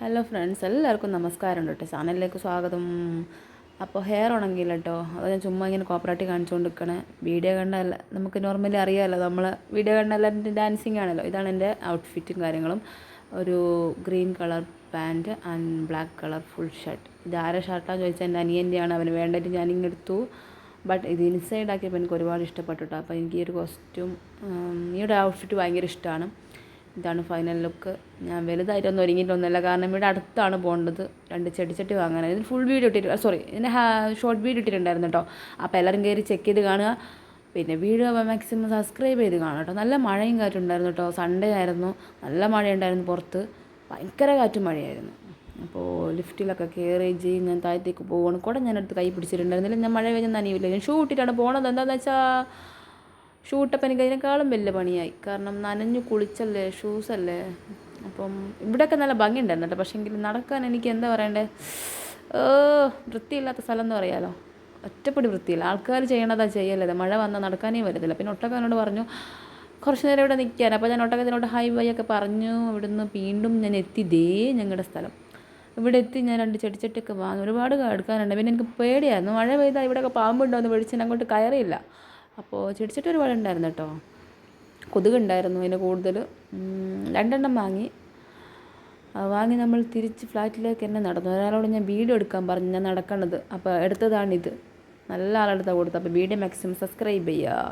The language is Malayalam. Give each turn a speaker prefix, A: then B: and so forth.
A: ഹലോ ഫ്രണ്ട്സ് എല്ലാവർക്കും നമസ്കാരം കേട്ടോ. ചാനലിലേക്ക് സ്വാഗതം. അപ്പോൾ ഹെയർ ഉണങ്ങിയില്ല കേട്ടോ. അത് ഞാൻ ചുമ്മാ ഇങ്ങനെ കോപ്പറേറ്റ് കാണിച്ചുകൊണ്ട് നിൽക്കണേ വീഡിയോ കണ്ടല്ല നമുക്ക് നോർമലി അറിയാമല്ലോ നമ്മൾ വീഡിയോ കണ്ട എല്ലാവരും ഡാൻസിങ് ആണല്ലോ. ഇതാണ് എന്റെ ഔട്ട്ഫിറ്റും കാര്യങ്ങളും. ഒരു green colour pant and black colour full shirt ഇത് ആരെ ഷർട്ടാണെന്ന് ചോദിച്ചാൽ എന്റെ അനിയന്റെയാണ്. അവന് വേണ്ടിയിട്ട് ഞാൻ ഇങ്ങെടുത്തു ബട്ട് ഇത് ഇൻസൈഡ് ആക്കിയപ്പോൾ എനിക്ക് ഒരുപാട് ഇഷ്ടപ്പെട്ടു കേട്ടോ. അപ്പോൾ എനിക്ക് ഈ ഒരു കോസ്റ്റ്യൂം ഈ ഒരു ഔട്ട്ഫിറ്റ് ഭയങ്കര ഇഷ്ടമാണ്. ഇതാണ് ഫൈനൽ ലുക്ക് ഞാൻ വലുതായിട്ടൊന്നും ഒരുങ്ങിയിട്ടൊന്നുമില്ല. കാരണം ഇവിടെ അടുത്താണ് പോകേണ്ടത്. രണ്ട് ചെടിച്ചട്ടി വാങ്ങാൻ ഇതിന് ഫുൾ വീഡിയോ ഇട്ടിട്ട് സോറി ഇതിന് ഷോർട്ട് വീഡിയോ ഇട്ടിട്ടുണ്ടായിരുന്നു കേട്ടോ അപ്പോൾ എല്ലാവരും കയറി ചെക്ക് ചെയ്ത് കാണുക. പിന്നെ വീഡിയോ മാക്സിമം സബ്സ്ക്രൈബ് ചെയ്ത് കാണുക കേട്ടോ നല്ല മഴയും കാറ്റുണ്ടായിരുന്നു കേട്ടോ സൺഡേ ആയിരുന്നു. നല്ല മഴയുണ്ടായിരുന്നു പുറത്ത്. ഭയങ്കര കാറ്റും മഴയായിരുന്നു. അപ്പോൾ ലിഫ്റ്റിലൊക്കെ കയറി ചെയ്ത് ഞാൻ താഴത്തേക്ക് പോകണം കൂടെ ഞാനെടുത്ത് കൈ പിടിച്ചിട്ടുണ്ടായിരുന്നില്ല. ഞാൻ മഴ കഴിഞ്ഞാൽ നനയില്ല. ഞാൻ ഷൂ ഇട്ടിട്ടാണ് പോണത്. എന്താണെന്ന് വെച്ചാൽ ഷൂ ഇട്ടപ്പോൾ എനിക്ക് അതിനേക്കാളും വലിയ പണിയായി. കാരണം നനഞ്ഞു കുളിച്ചല്ലേ ഷൂസല്ലേ? അപ്പം ഇവിടെയൊക്കെ നല്ല ഭംഗിയുണ്ടായിരുന്നു പക്ഷേ എങ്കിൽ നടക്കാൻ എനിക്ക് എന്താ പറയണ്ടേ? വൃത്തിയില്ലാത്ത സ്ഥലം എന്ന് പറയാലോ. ഒറ്റപ്പെടി വൃത്തിയില്ല. ആൾക്കാർ ചെയ്യണതാ ചെയ്യല്ലേ. മഴ വന്നാൽ നടക്കാനേ വരുന്നില്ല പിന്നെ ഒട്ടക്കാനോട് പറഞ്ഞു കുറച്ച് നേരം ഇവിടെ നിൽക്കാൻ അപ്പോൾ ഞാൻ ഒട്ടക്കത്തിനോട് ഹൈ വൈ ഒക്കെ പറഞ്ഞു. ഇവിടുന്ന് വീണ്ടും ഞാൻ എത്തി ദേ ഞങ്ങളുടെ സ്ഥലം. ഇവിടെ എത്തി ഞാൻ രണ്ട് ചെടിച്ചട്ടിയൊക്കെ വാങ്ങി. ഒരുപാട് എടുക്കാനുണ്ട്. പിന്നെ എനിക്ക് പേടിയായിരുന്നു. മഴ പെയ്താൽ ഇവിടെയൊക്കെ പാമ്പുണ്ടോ എന്ന് പേടിച്ച് അങ്ങോട്ട് കയറിയില്ല. അപ്പോൾ ചെടിച്ചട്ടി ഒരുപാട് ഉണ്ടായിരുന്നു കേട്ടോ. കൊതുകുണ്ടായിരുന്നു അതിന് കൂടുതൽ. രണ്ടെണ്ണം വാങ്ങി. വാങ്ങി നമ്മൾ തിരിച്ച് ഫ്ലാറ്റിലേക്ക് തന്നെ നടന്നു. ഒരാളോട് ഞാൻ വീഡിയോ എടുക്കാൻ പറഞ്ഞു ഞാൻ നടക്കണത്. അപ്പോൾ എടുത്തതാണിത്. നല്ല ആളെടുത്താണ് കൊടുത്തത്. അപ്പോൾ വീഡിയോ മാക്സിമം സബ്സ്ക്രൈബ് ചെയ്യുക